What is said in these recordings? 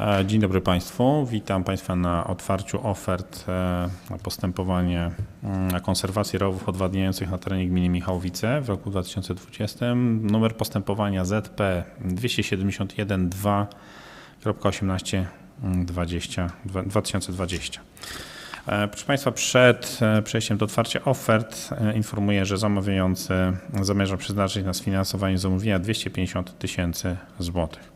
E, Dzień dobry Państwu. Witam Państwa na otwarciu ofert e, na postępowanie mm, na konserwację rowów odwadniających na terenie gminy Michałowice w roku 2020. Numer postępowania ZP 271 2.18 20 2020. E, Proszę Państwa, przed przejściem do otwarcia ofert informuję, że zamawiający zamierza przeznaczyć na sfinansowanie zamówienia 250 tysięcy złotych.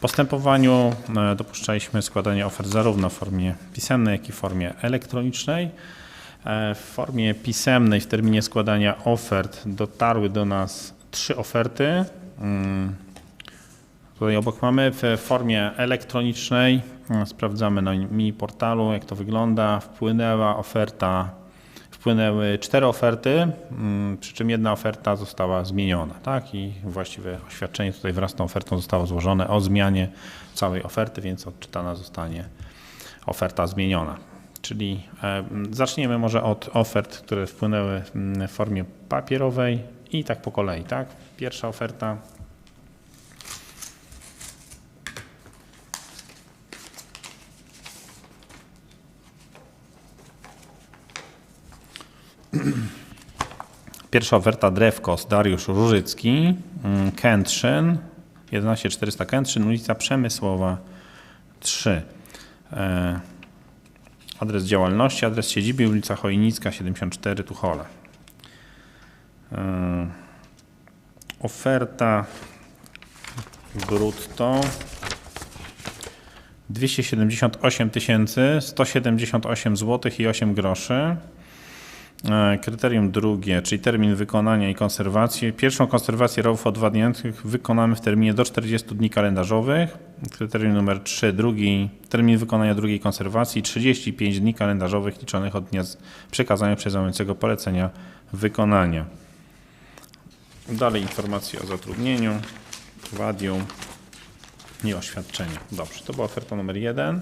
Postępowaniu e, dopuszczaliśmy składanie ofert zarówno w formie pisemnej, jak i w formie elektronicznej. E, W formie pisemnej w terminie składania ofert dotarły do nas trzy oferty. Mm, Tutaj obok mamy w formie elektronicznej. mm, Sprawdzamy na mini portalu, jak to wygląda. Wpłynęła oferta, wpłynęły cztery oferty, mm, przy czym jedna oferta została zmieniona, tak? I właściwe oświadczenie tutaj wraz z tą ofertą zostało złożone o zmianie całej oferty, więc odczytana zostanie oferta zmieniona. Czyli e, zaczniemy może od ofert, które wpłynęły mm, w formie papierowej i tak po kolei, tak? Pierwsza oferta Pierwsza oferta Drewkos, Dariusz Różycki, mm, Kętrzyn, 11400 Kętrzyn, ulica Przemysłowa 3. E, Adres działalności, adres siedziby, ulica Chojnicka 74, Tuchole. E, Oferta brutto 278 178 zł i 8 groszy. E, Kryterium drugie, czyli termin wykonania i konserwacji. Pierwszą konserwację rowów odwadniających wykonamy w terminie do 40 dni kalendarzowych. Kryterium numer 3, drugi, termin wykonania drugiej konserwacji 35 dni kalendarzowych liczonych od dnia przekazania przez zamawiającego polecenia wykonania. Dalej informacje o zatrudnieniu, wadium i oświadczeniu. Dobrze, to była oferta numer 1.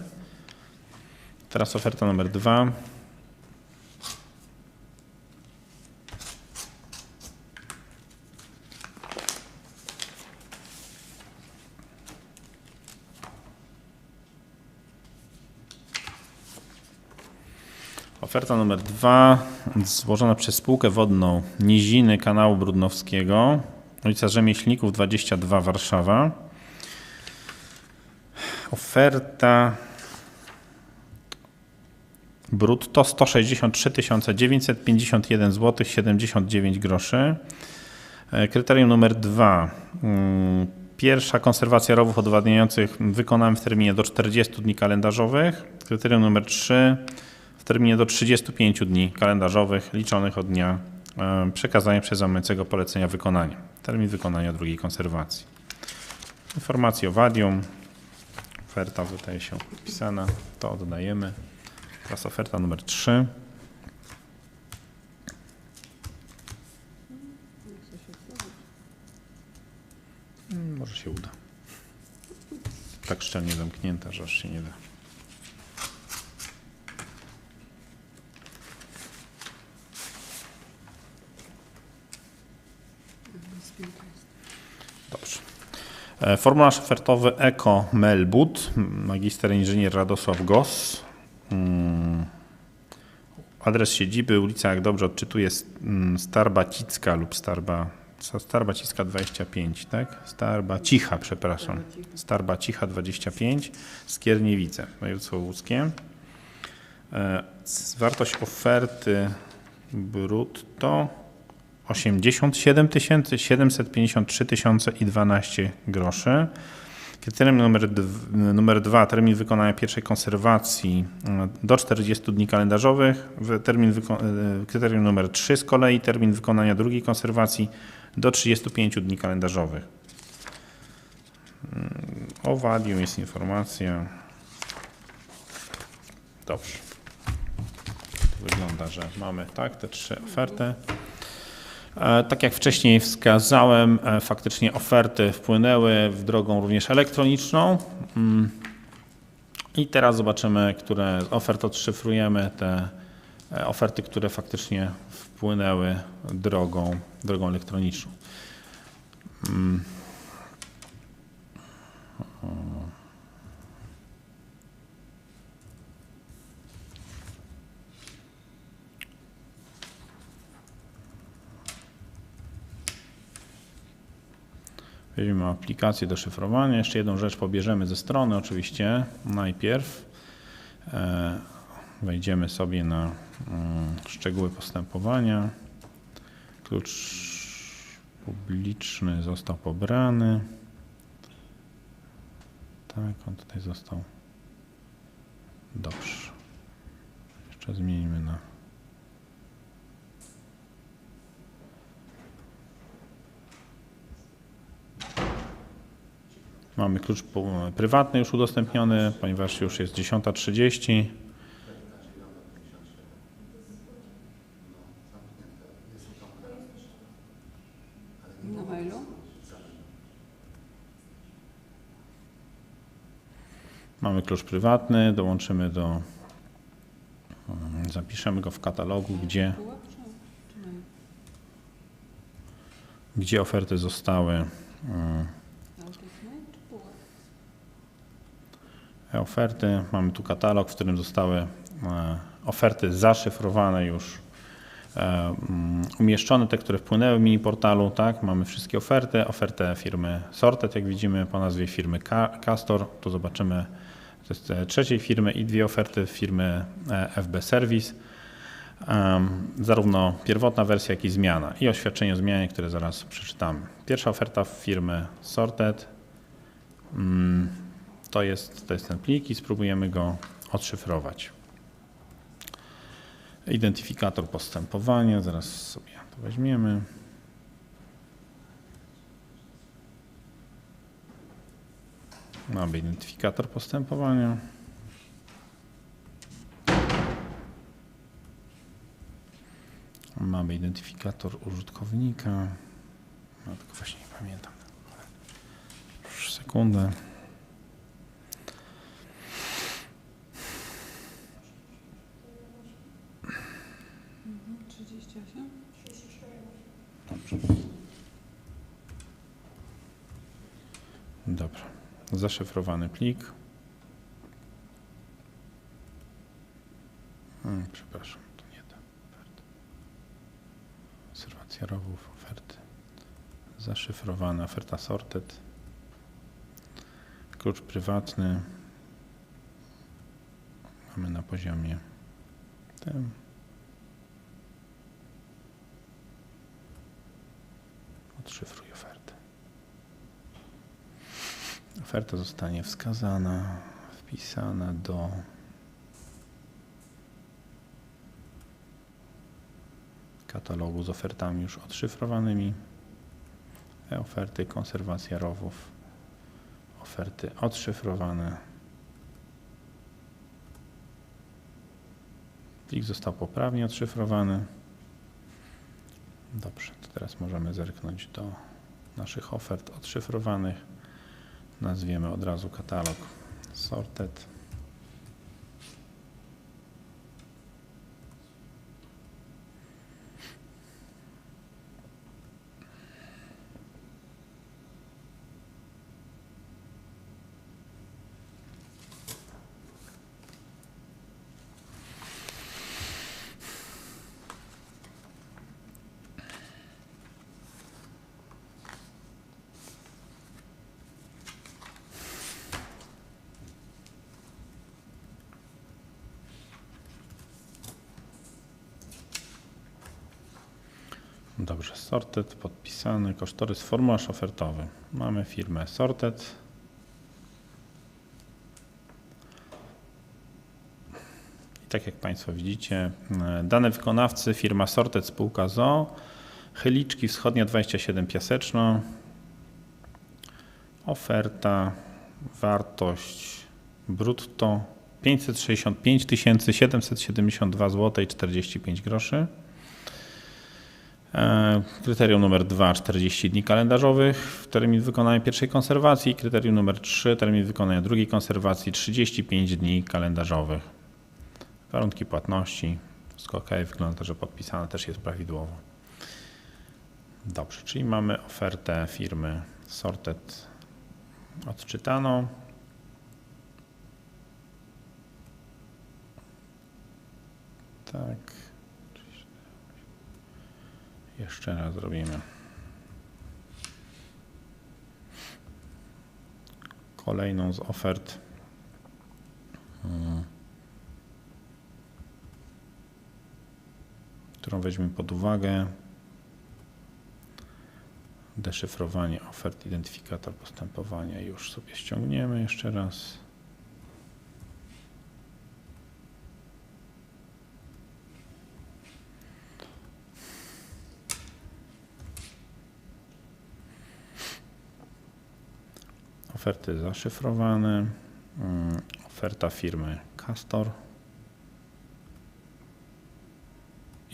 Teraz oferta numer 2. Oferta numer dwa, złożona przez spółkę wodną Niziny Kanału Brudnowskiego, ulica Rzemieślników 22, Warszawa. Oferta brutto 163 951 zł 79 groszy. E, Kryterium numer dwa. mm, Pierwsza konserwacja rowów odwadniających wykonałem w terminie do 40 dni kalendarzowych. Kryterium numer 3 w terminie do 35 dni kalendarzowych liczonych od dnia e, przekazania przez zamawiającego polecenia wykonania. Termin wykonania drugiej konserwacji. Informacje o wadium. Oferta wydaje się podpisana. To oddajemy. Teraz oferta numer 3. Mm, Może się uda. Tak szczelnie zamknięta, że aż się nie da. Dobrze. E, Formularz ofertowy Eko Melbut, magister inżynier Radosław Gos. Mm. Adres siedziby, ulica, jak dobrze odczytuję, mm, Starbacicka lub Starba, Starbacicka 25, tak? Starbacicha, przepraszam. Starbacicha 25, Skierniewice, województwo łódzkie. E, Wartość oferty brutto 87 753 tysiące i 12 groszy. Kryterium numer, numer dwa, termin wykonania pierwszej konserwacji e, do 40 dni kalendarzowych. Termin e, kryterium numer 3 z kolei, termin wykonania drugiej konserwacji do 35 dni kalendarzowych. Mm, O wadium jest informacja. Dobrze. Wygląda, że mamy tak te trzy oferty. E, Tak jak wcześniej wskazałem, e, faktycznie oferty wpłynęły w drogą również elektroniczną. Mm. I teraz zobaczymy, które z ofert odszyfrujemy, te e, oferty, które faktycznie wpłynęły drogą, drogą elektroniczną. Mm. Weźmiemy aplikację do szyfrowania. Jeszcze jedną rzecz pobierzemy ze strony oczywiście. Najpierw e, wejdziemy sobie na mm, szczegóły postępowania. Klucz publiczny został pobrany. Tak, on tutaj został. Dobrze. Jeszcze zmienimy na. Mamy klucz prywatny już udostępniony, ponieważ już jest 10.30. Na mailu? Mamy klucz prywatny, dołączymy do. mm, Zapiszemy go w katalogu, gdzie, gdzie oferty zostały. mm, No, to jest mail czy pułap? Oferty. Mamy tu katalog, w którym zostały e, oferty zaszyfrowane już, e, mm, umieszczone, te, które wpłynęły w mini portalu, tak? Mamy wszystkie oferty, ofertę firmy Sorted, jak widzimy po nazwie firmy Ca- Castor, tu zobaczymy, to jest e, trzeciej firmy i dwie oferty firmy FB Service. Zarówno pierwotna wersja, jak i zmiana i oświadczenie o zmianie, które zaraz przeczytamy. Pierwsza oferta firmy Sorted. To jest, to jest ten plik i spróbujemy go odszyfrować. Identyfikator postępowania, zaraz sobie to weźmiemy. Mamy identyfikator postępowania. Mamy identyfikator użytkownika. No tylko właśnie nie pamiętam. Już sekundę. Mhm, 38? Dobra. Zaszyfrowany plik. Hmm, przepraszam, to nie ta oferta. Obserwacja rowów, oferty. Zaszyfrowana oferta sorted. Klucz prywatny. Mamy na poziomie tym. Odszyfruj ofertę. Oferta zostanie wskazana, wpisana do katalogu z ofertami już odszyfrowanymi. E-oferty, konserwacja rowów, oferty odszyfrowane. Plik został poprawnie odszyfrowany. Dobrze, to teraz możemy zerknąć do naszych ofert odszyfrowanych. Nazwiemy od razu katalog sorted. Dobrze, sorted, podpisany, kosztorys, formularz ofertowy. Mamy firmę sorted. I tak jak Państwo widzicie, e, dane wykonawcy, firma sorted, spółka ZO, Chyliczki Wschodnia 27 Piaseczno, oferta, wartość brutto 565 772 zł i 45 groszy. E, Kryterium numer 2 40 dni kalendarzowych termin wykonania pierwszej konserwacji. Kryterium numer 3 termin wykonania drugiej konserwacji 35 dni kalendarzowych. Warunki płatności. Wszystko ok, wygląda że podpisane też jest prawidłowo. Dobrze, czyli mamy ofertę firmy Sorted odczytaną. Tak. Jeszcze raz zrobimy. kolejną z ofert. mm, Którą weźmiemy pod uwagę. Deszyfrowanie ofert, identyfikator postępowania. Już sobie ściągniemy jeszcze raz. Oferty zaszyfrowane. Mm, Oferta firmy Castor.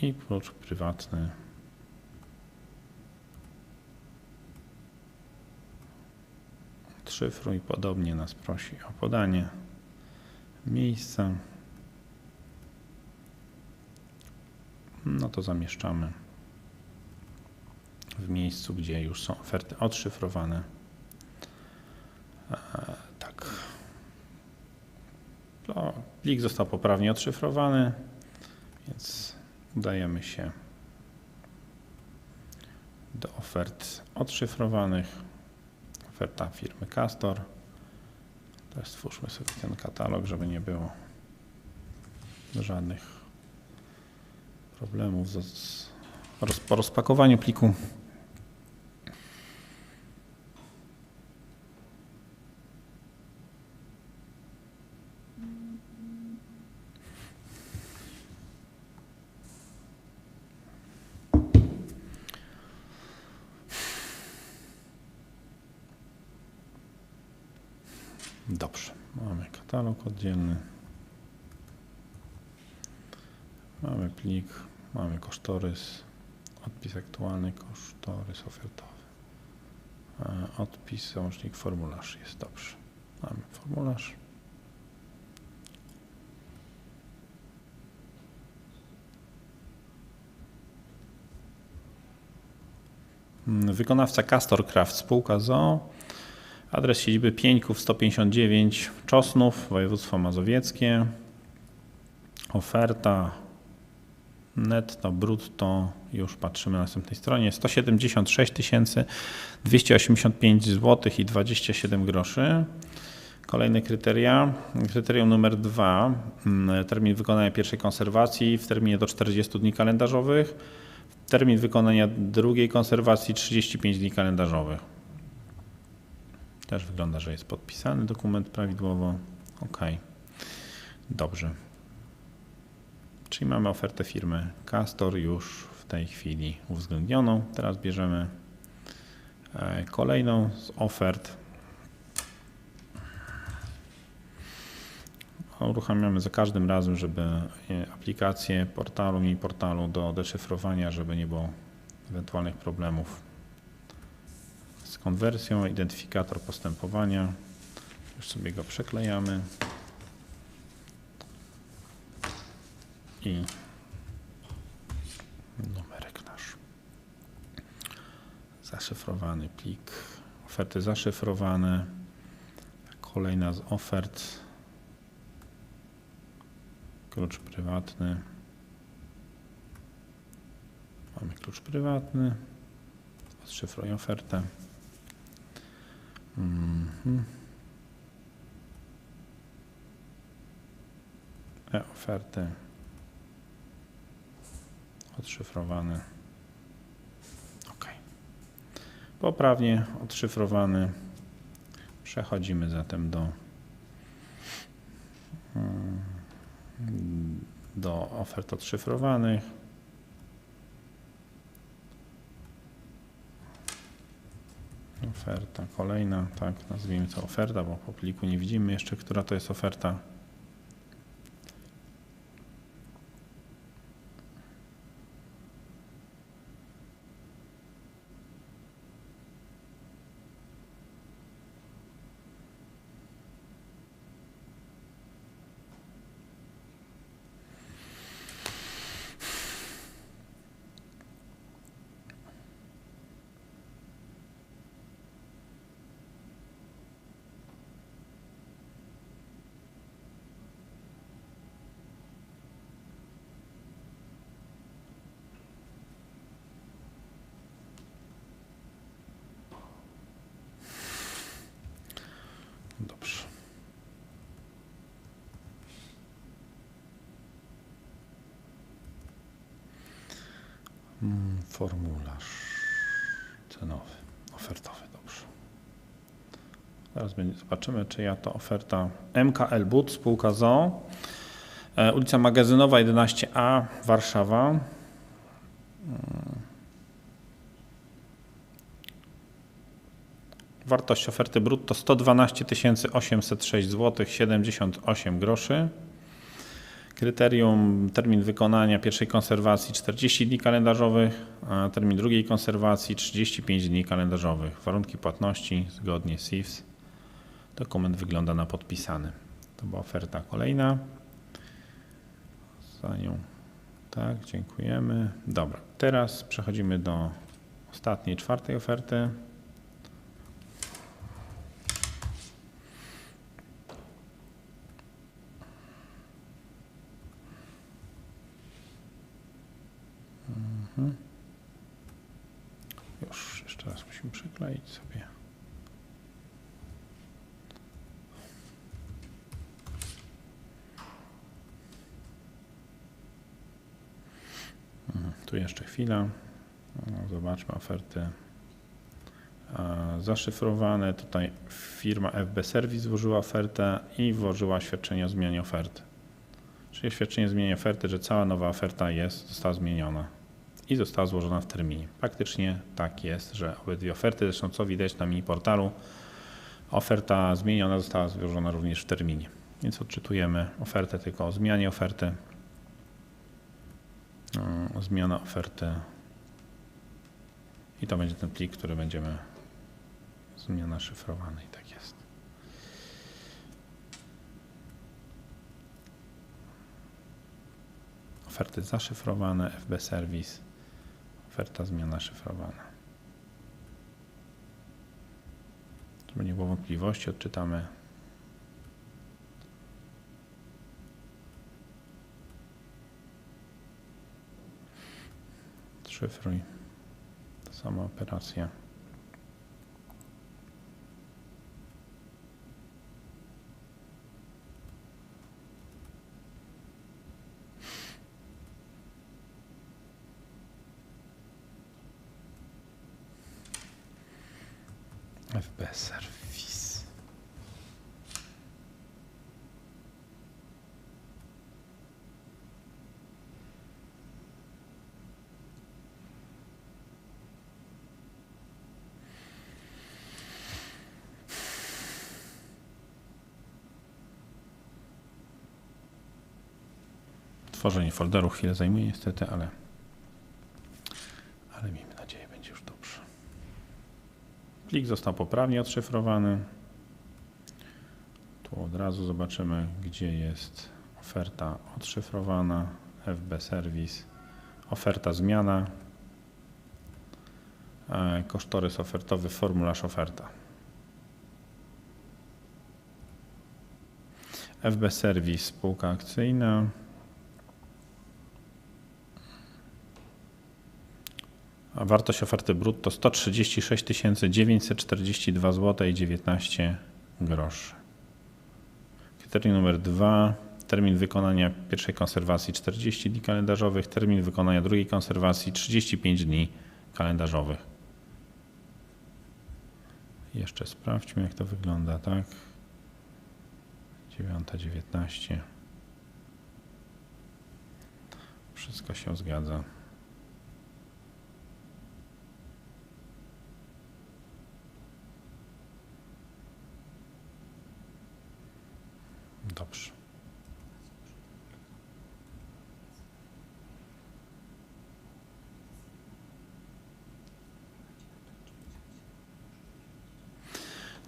I klucz prywatny. Szyfruj podobnie nas prosi o podanie miejsca. No to zamieszczamy w miejscu, gdzie już są oferty odszyfrowane. E, tak. No, plik został poprawnie odszyfrowany, więc udajemy się do ofert odszyfrowanych. Oferta firmy Castor. Teraz stwórzmy sobie ten katalog, żeby nie było żadnych problemów z, po rozpakowaniu pliku. Dobrze, mamy katalog oddzielny. Mamy plik, mamy kosztorys, odpis aktualny, kosztorys ofertowy. E, Odpis, załącznik, formularz jest dobrze. Mamy formularz. Wykonawca Castor Craft, spółka ZOO. Adres siedziby Pieńków 159 Czosnów, województwo mazowieckie. Oferta netto, brutto, już patrzymy na następnej stronie, 176 285 zł i 27 groszy. Kolejne kryteria. Kryterium numer dwa, mm, termin wykonania pierwszej konserwacji w terminie do 40 dni kalendarzowych. Termin wykonania drugiej konserwacji 35 dni kalendarzowych. Też wygląda, że jest podpisany dokument prawidłowo. OK. Dobrze. Czyli mamy ofertę firmy Castor już w tej chwili uwzględnioną. Teraz bierzemy e, kolejną z ofert. Uruchamiamy za każdym razem, żeby e, aplikację portalu, mini portalu do deszyfrowania, żeby nie było ewentualnych problemów z konwersją, identyfikator postępowania. Już sobie go przeklejamy. I numerek nasz. Zaszyfrowany plik. Oferty zaszyfrowane. Kolejna z ofert. Klucz prywatny. Mamy klucz prywatny. Odszyfruj ofertę. Mhm. E-oferty. Odszyfrowany. OK. Poprawnie odszyfrowany. Przechodzimy zatem do, mm, do ofert odszyfrowanych. Oferta kolejna, tak, nazwijmy to oferta, bo po pliku nie widzimy jeszcze, która to jest oferta. Dobrze. Hmm, formularz cenowy, ofertowy, dobrze. Teraz zobaczymy, czy ja to oferta MKL But, spółka ZO, e, ulica Magazynowa 11A, Warszawa. Hmm. Wartość oferty brutto 112 806 zł 78 groszy. Kryterium termin wykonania pierwszej konserwacji 40 dni kalendarzowych, a termin drugiej konserwacji 35 dni kalendarzowych. Warunki płatności zgodnie z CIFS. Dokument wygląda na podpisany. To była oferta kolejna. Za nią. Tak, dziękujemy. Dobra, teraz przechodzimy do ostatniej, czwartej oferty. Mhm. Już jeszcze musimy przykleić sobie. Mhm, Tu jeszcze chwila. No, Zobaczmy oferty zaszyfrowane. Tutaj firma FB Service włożyła ofertę i włożyła oświadczenie o zmianie oferty. Czyli oświadczenie o zmianie oferty, że cała nowa oferta jest, została zmieniona i została złożona w terminie. Faktycznie tak jest, że obydwie oferty, zresztą co widać na mini portalu, oferta zmieniona została złożona również w terminie. Więc odczytujemy ofertę tylko o zmianie oferty. Zmiana oferty. I to będzie ten plik, który będziemy zmiana szyfrowana i tak jest. Oferty zaszyfrowane, FB Service, oferta zmiana szyfrowana. Żeby nie było wątpliwości, odczytamy. Szyfruj. Ta sama operacja. FB Service. Tworzenie folderu chwilę zajmuje niestety, ale, ale miejmy nadzieję, będzie już dobrze. Plik został poprawnie odszyfrowany. Tu od razu zobaczymy, gdzie jest oferta odszyfrowana, FB Service, oferta zmiana, e, kosztorys ofertowy, formularz oferta. FB Service, spółka akcyjna. A wartość oferty brutto 136 942 zł i 19 groszy. Kryterium numer 2. Termin wykonania pierwszej konserwacji 40 dni kalendarzowych, termin wykonania drugiej konserwacji 35 dni kalendarzowych. Jeszcze sprawdźmy jak to wygląda, tak? 9.19. Wszystko się zgadza. Dobrze.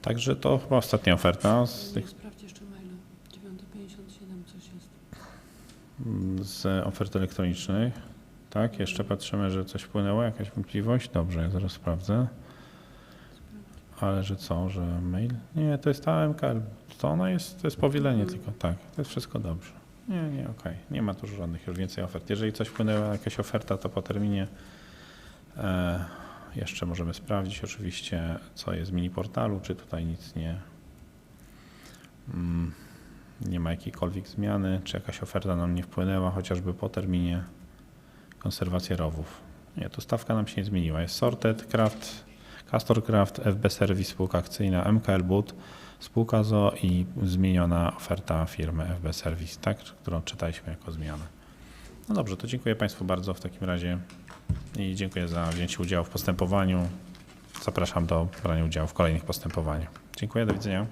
Także to chyba ostatnia oferta z, tych, Sprawdź jeszcze maila. 9.57 coś jest. z ofert elektronicznych. Tak, jeszcze patrzymy, że coś wpłynęło, jakaś wątpliwość. Dobrze, ja zaraz sprawdzę. Ale że co, że mail? Nie, to jest ta MKL. To ona jest, to jest powielenie tylko, tak. To jest wszystko dobrze. Nie, nie, okej. Nie ma tu żadnych już więcej ofert. Jeżeli coś wpłynęła, jakaś oferta, to po terminie e, jeszcze możemy sprawdzić oczywiście, co jest w mini portalu, czy tutaj nic nie, mm, nie ma jakiejkolwiek zmiany, czy jakaś oferta nam nie wpłynęła, chociażby po terminie konserwacji rowów. Nie, tu stawka nam się nie zmieniła. Jest Sorted, Craft, Castor Craft, FB Service, spółka akcyjna, MKL Boot, spółka ZO i zmieniona oferta firmy FB Service, tak, którą czytaliśmy jako zmianę. No dobrze, to dziękuję Państwu bardzo w takim razie i dziękuję za wzięcie udziału w postępowaniu. Zapraszam do brania udziału w kolejnych postępowaniach. Dziękuję, do widzenia.